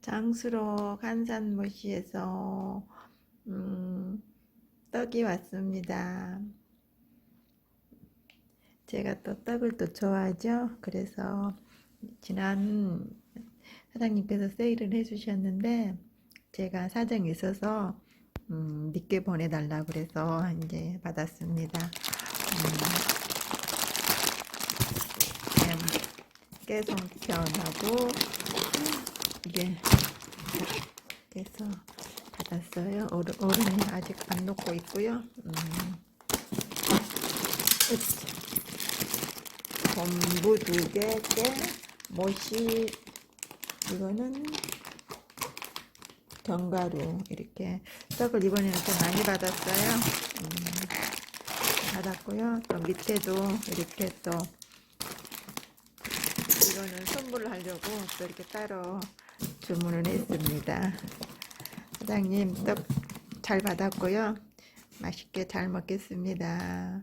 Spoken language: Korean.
장수록 한산모시에서 음, 떡이 왔습니다. 제가 또 떡을 또 좋아하죠. 그래서 지난 사장님께서 세일을 해주셨는데 제가 사정이 있어서 음, 늦게 보내달라고 그래서 이제 받았습니다. 음, 깨송편하고 이게 그래서 받았어요. 얼음, 얼음이 아직 안 녹고 있고요. 음. 전부 두 개, 깨, 못이 이거는 견과류 이렇게 떡을 이번에는 좀 많이 받았어요. 음, 받았고요. 또 밑에도 이렇게 또 이거는 선물을 하려고 또 이렇게 따로 주문을 했습니다. 사장님 떡 잘 받았고요. 맛있게 잘 먹겠습니다.